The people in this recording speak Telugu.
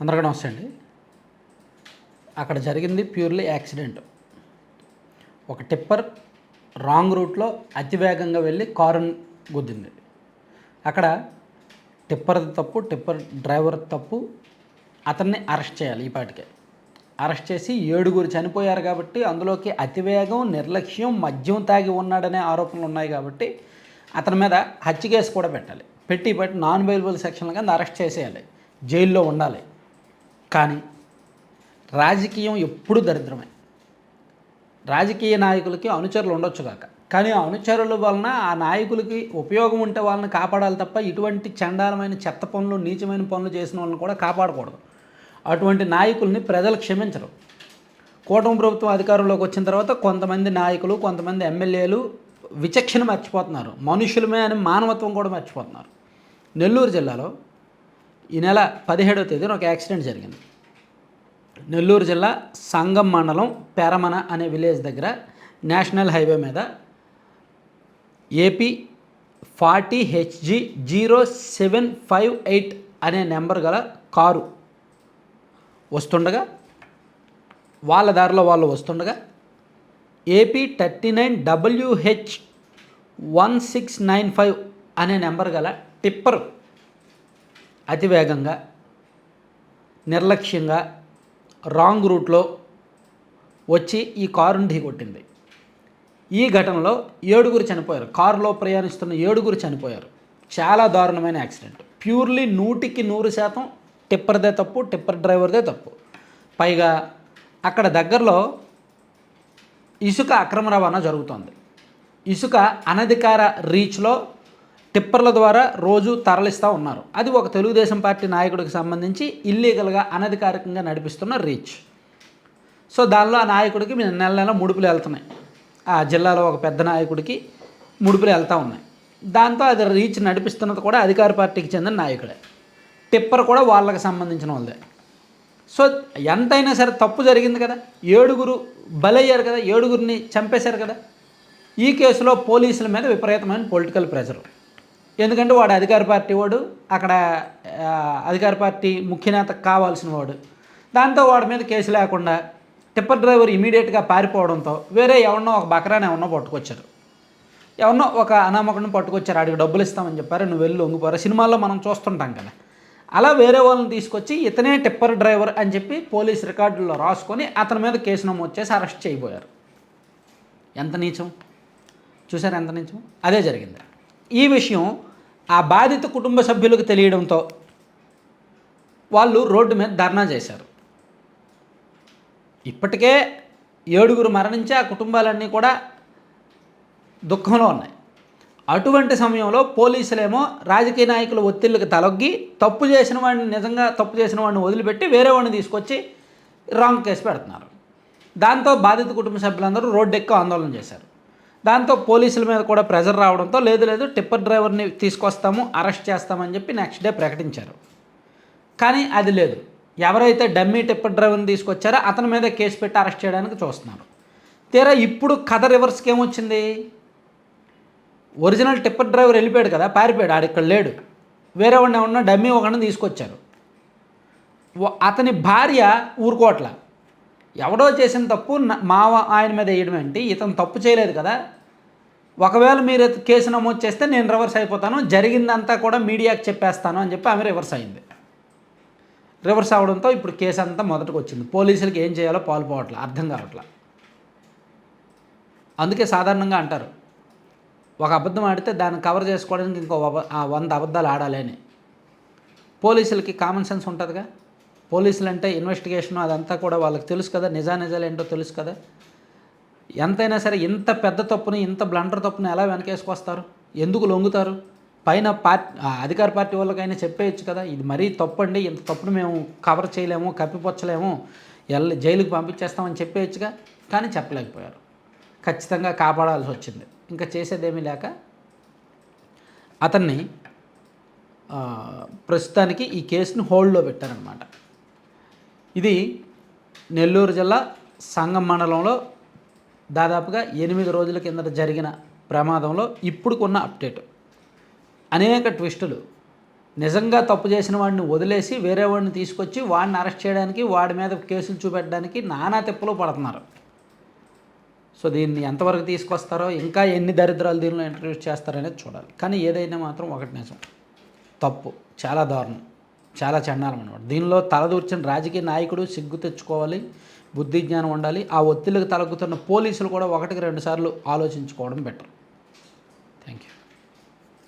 అందరికీ నమస్తే అండి. అక్కడ జరిగింది ప్యూర్లీ యాక్సిడెంట్. ఒక టిప్పర్ రాంగ్ రూట్లో అతివేగంగా వెళ్ళి కారుని గుద్దింది. అక్కడ టిప్పర్ తప్పు టిప్పర్ డ్రైవర్ తప్పు అతన్ని అరెస్ట్ చేయాలి ఈ పాటికే. అరెస్ట్ చేసి ఏడుగురు చనిపోయారు కాబట్టి అందులోకి అతివేగం నిర్లక్ష్యం మద్యం తాగి ఉన్నాడనే ఆరోపణలు ఉన్నాయి కాబట్టి అతని మీద హత్య కేసు కూడా పెట్టాలి. పెట్టి బట్టి నాన్ అవైలబుల్ సెక్షన్ కింద అరెస్ట్ చేసేయాలి. జైల్లో ఉండాలి. కానీ రాజకీయం ఎప్పుడు దరిద్రమే. రాజకీయ నాయకులకి అనుచరులు ఉండొచ్చు కాక. కానీ ఆ అనుచరుల వలన ఆ నాయకులకి ఉపయోగం ఉంటే వాళ్ళని కాపాడాలి తప్ప ఇటువంటి చండాలమైన చెత్త పనులు నీచమైన పనులు చేసిన వాళ్ళని కూడా కాపాడకూడదు. అటువంటి నాయకుల్ని ప్రజలు క్షమించరు. కూటమి ప్రభుత్వం అధికారంలోకి వచ్చిన తర్వాత కొంతమంది నాయకులు కొంతమంది ఎమ్మెల్యేలు విచక్షణ మర్చిపోతున్నారు. మనుషులమే అని మానవత్వం కూడా మర్చిపోతున్నారు. నెల్లూరు జిల్లాలో ఈ నెల పదిహేడవ తేదీన ఒక యాక్సిడెంట్ జరిగింది. నెల్లూరు జిల్లా సంగం మండలం పెరమన అనే విలేజ్ దగ్గర నేషనల్ హైవే మీద AP forty HG zero seven five eight అనే నెంబర్ గల కారు వస్తుండగా వాళ్ళ దారిలో వాళ్ళు వస్తుండగా AP thirty nine WH one six nine five అనే నెంబర్ గల టిప్పర్ అతివేగంగా నిర్లక్ష్యంగా రాంగ్ రూట్లో వచ్చి ఈ కారును ఢీకొట్టింది. ఈ ఘటనలో ఏడుగురు చనిపోయారు. కారులో ప్రయాణిస్తున్న ఏడుగురు చనిపోయారు. చాలా దారుణమైన యాక్సిడెంట్. ప్యూర్లీ నూటికి నూరు శాతం టిప్పర్దే తప్పు టిప్పర్ డ్రైవర్దే తప్పు. పైగా అక్కడ దగ్గరలో ఇసుక అక్రమ రవాణా జరుగుతోంది. ఇసుక అనధికార రీచ్లో టిప్పర్ల ద్వారా రోజు తరలిస్తూ ఉన్నారు. అది ఒక తెలుగుదేశం పార్టీ నాయకుడికి సంబంధించి ఇల్లీగల్గా అనధికారికంగా నడిపిస్తున్న రీచ్. సో దానిలో ఆ నాయకుడికి నెల నెల ముడుపులు వెళ్తున్నాయి. ఆ జిల్లాలో ఒక పెద్ద నాయకుడికి ముడుపులు వెళ్తూ ఉన్నాయి. దాంతో అది రీచ్ నడిపిస్తున్నది కూడా అధికార పార్టీకి చెందిన నాయకుడే. టిప్పర్ కూడా వాళ్ళకి సంబంధించిన వాళ్ళదే సో ఎంతైనా సరే తప్పు జరిగింది కదా. ఏడుగురు బలయ్యారు కదా. ఏడుగురిని చంపేశారు కదా. ఈ కేసులో పోలీసుల మీద విపరీతమైన పొలిటికల్ ప్రెషర్ ఎందుకంటే వాడు అధికార పార్టీ వాడు అక్కడ అధికార పార్టీ ముఖ్యనేత కావాల్సిన వాడు. దాంతో వాడి మీద కేసు లేకుండా టిప్పర్ డ్రైవర్ ఇమీడియట్గా పారిపోవడంతో వేరే ఎవరినో ఒక బకరాని ఎవరినో పట్టుకొచ్చారు. ఎవరినో ఒక అనామకుడిని పట్టుకొచ్చారు ఆడికి డబ్బులు ఇస్తామని చెప్పారు నువ్వు వెళ్ళి లొంగిపోరా సినిమాల్లో మనం చూస్తుంటాం కదా. అలా వేరే వాళ్ళని తీసుకొచ్చి ఇతనే టిప్పర్ డ్రైవర్ అని చెప్పి పోలీస్ రికార్డుల్లో రాసుకొని అతని మీద కేసు నమోదు చేసి అరెస్ట్ చేయబోయారు. ఎంత నీచం? చూసారు ఎంత నీచం? అదే జరిగింది. ఈ విషయం ఆ బాధిత కుటుంబ సభ్యులకు తెలియడంతో వాళ్ళు రోడ్డు మీద ధర్నా చేశారు. ఇప్పటికే ఏడుగురు మరణించి ఆ కుటుంబాలన్నీ కూడా దుఃఖంలో ఉన్నాయి. అటువంటి సమయంలో పోలీసులేమో రాజకీయ నాయకుల ఒత్తిళ్ళకి తలొగ్గి తప్పు చేసిన వాడిని నిజంగా తప్పు చేసిన వాడిని వదిలిపెట్టి వేరే వాడిని తీసుకొచ్చి రాంగ్ కేసు పెడుతున్నారు. దాంతో బాధిత కుటుంబ సభ్యులందరూ రోడ్డు ఎక్కువ ఆందోళన చేశారు. దాంతో పోలీసుల మీద కూడా ప్రెజర్ రావడంతో లేదు లేదు టిప్పర్ డ్రైవర్ని తీసుకొస్తాము అరెస్ట్ చేస్తామని చెప్పి నెక్స్ట్ డే ప్రకటించారు. కానీ అది లేదు. ఎవరైతే డమ్మీ టిప్పర్ డ్రైవర్ని తీసుకొచ్చారో అతని మీద కేసు పెట్టి అరెస్ట్ చేయడానికి చూస్తున్నారు. తీరా ఇప్పుడు కథ రివర్స్కి ఏమొచ్చింది? ఒరిజినల్ టిప్పర్ డ్రైవర్ వెళ్ళిపోయాడు కదా పారిపోయాడు ఆడు ఇక్కడ లేడు. వేరే వాడిని ఏమన్నా డమ్మీ ఒకడిని తీసుకొచ్చారు. అతని భార్య ఊరుకోవట్ల. ఎవడో చేసిన తప్పు మావ ఆయన మీద వేయడం ఏంటి? ఇతను తప్పు చేయలేదు కదా. ఒకవేళ మీరు కేసు నమోదు చేస్తే నేను రివర్స్ అయిపోతాను. జరిగిందంతా కూడా మీడియాకి చెప్పేస్తాను అని చెప్పి ఆమె రివర్స్ అయింది. రివర్స్ అవడంతో ఇప్పుడు కేసు అంతా మొదటికి వచ్చింది. పోలీసులకి ఏం చేయాలో పాల్పోవట్లే అర్థం కావట్లా. అందుకే సాధారణంగా అంటారు ఒక అబద్ధం ఆడితే దాన్ని కవర్ చేసుకోవడానికి ఇంకో వంద అబద్ధాలు ఆడాలి అని. పోలీసులకి కామన్ సెన్స్ ఉంటుందిగా? పోలీసులు అంటే ఇన్వెస్టిగేషన్ అదంతా కూడా వాళ్ళకి తెలుసు కదా నిజా నిజాలు ఏంటో తెలుసు కదా. ఎంతైనా సరే ఇంత పెద్ద తప్పుని ఇంత బ్లండర్ తప్పుని ఎలా వెనకేసుకొస్తారు? ఎందుకు లొంగుతారు? పైన పార్టీ అధికార పార్టీ వాళ్ళకైనా చెప్పేయచ్చు కదా ఇది మరీ తప్పు అండి ఇంత తప్పును మేము కవర్ చేయలేము కప్పిపొచ్చలేము ఎల్ జైలుకి పంపించేస్తామని చెప్పేయచ్చుగా కానీ చెప్పలేకపోయారు. ఖచ్చితంగా కాపాడాల్సి వచ్చింది. ఇంకా చేసేదేమీ లేక అతన్ని ప్రస్తుతానికి ఈ కేసుని హోల్డ్లో పెట్టారనమాట ఇది నెల్లూరు జిల్లా సంగం మండలంలో దాదాపుగా ఎనిమిది రోజుల కిందట జరిగిన ప్రమాదంలో ఇప్పుడుకున్న అప్డేట్. అనేక ట్విస్టులు. నిజంగా తప్పు చేసిన వాడిని వదిలేసి వేరే వాడిని తీసుకొచ్చి వాడిని అరెస్ట్ చేయడానికి వాడి మీద కేసులు చూపెట్టడానికి నానా తిప్పలు పడుతున్నారు. సో దీన్ని ఎంతవరకు తీసుకొస్తారో ఇంకా ఎన్ని దరిద్రాలు దీనిలో ఇంట్రడ్యూస్ చేస్తారనేది చూడాలి. కానీ ఏదైనా మాత్రం ఒకటి నిజం. తప్పు. చాలా దారుణం. చాలా చండాలం అనమాట దీనిలో తలదూర్చిన రాజకీయ నాయకుడు సిగ్గు తెచ్చుకోవాలి బుద్ధి జ్ఞానం ఉండాలి ఆ ఒత్తిళ్ళకి తలగుతున్న పోలీసులు కూడా ఒకటికి రెండుసార్లు ఆలోచించుకోవడం బెటర్. Thank you